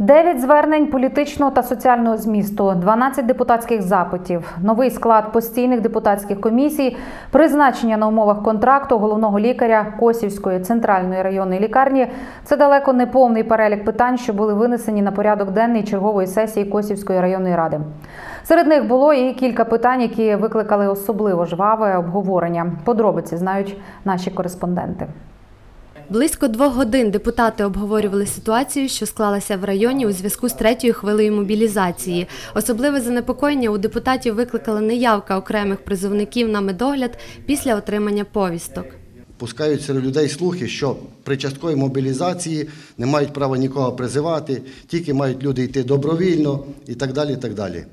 Дев'ять звернень політичного та соціального змісту, 12 депутатських запитів, новий склад постійних депутатських комісій, призначення на умовах контракту головного лікаря Косівської центральної районної лікарні. Це далеко не повний перелік питань, що були винесені на порядок денний чергової сесії Косівської районної ради. Серед них було і кілька питань, які викликали особливо жваве обговорення. Подробиці знають наші кореспонденти. Близько двох годин депутати обговорювали ситуацію, що склалася в районі у зв'язку з третьою хвилею мобілізації. Особливе занепокоєння у депутатів викликала неявка окремих призовників на медогляд після отримання повісток. Пускають серед людей слухи, що при частковій мобілізації не мають права нікого призивати, тільки мають люди йти добровільно і так далі. І так далі.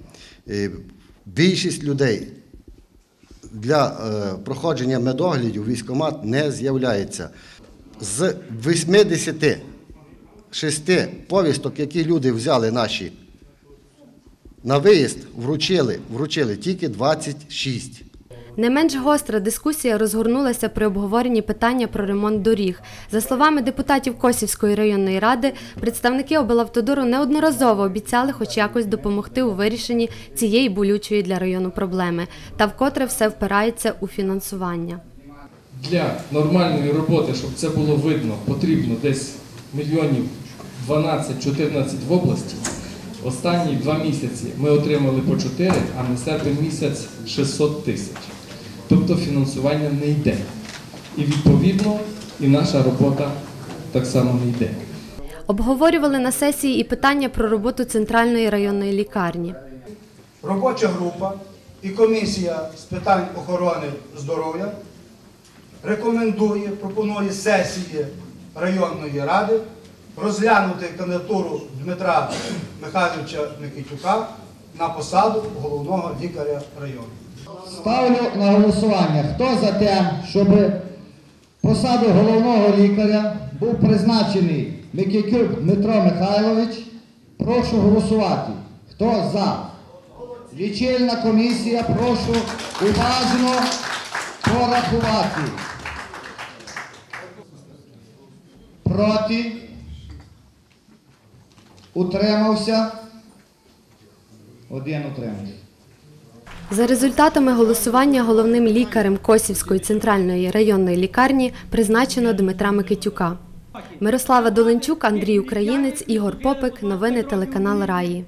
Е, Більшість людей для е, проходження медоглядів військкомат не з'являється. З 86 повісток, які люди взяли наші на виїзд, вручили, вручили тільки 26. Не менш гостра дискусія розгорнулася при обговоренні питання про ремонт доріг. За словами депутатів Косівської районної ради, представники облавтодору неодноразово обіцяли хоч якось допомогти у вирішенні цієї болючої для району проблеми, та вкотре все впирається у фінансування. Для нормальної роботи, щоб це було видно, потрібно десь мільйонів 12-14 в області. Останні два місяці ми отримали по 4, а на серпень місяць 600 тисяч. Тобто фінансування не йде. І відповідно і наша робота так само не йде. Обговорювали на сесії і питання про роботу центральної районної лікарні. Робоча група і комісія з питань охорони здоров'я рекомендує, пропонує сесії районної ради розглянути кандидатуру Дмитра Михайловича Микитюка на посаду головного лікаря району. Ставлю на голосування. Хто за те, щоб посаду головного лікаря був призначений Микитюк Дмитро Михайлович? Прошу голосувати. Хто за? Лічильна комісія, прошу уважно порахувати. Проти? Утримався? Один утримався. За результатами голосування головним лікарем Косівської центральної районної лікарні призначено Дмитра Микитюка. Мирослава Доленчук, Андрій Українець, Ігор Попик. Новини телеканал Раї.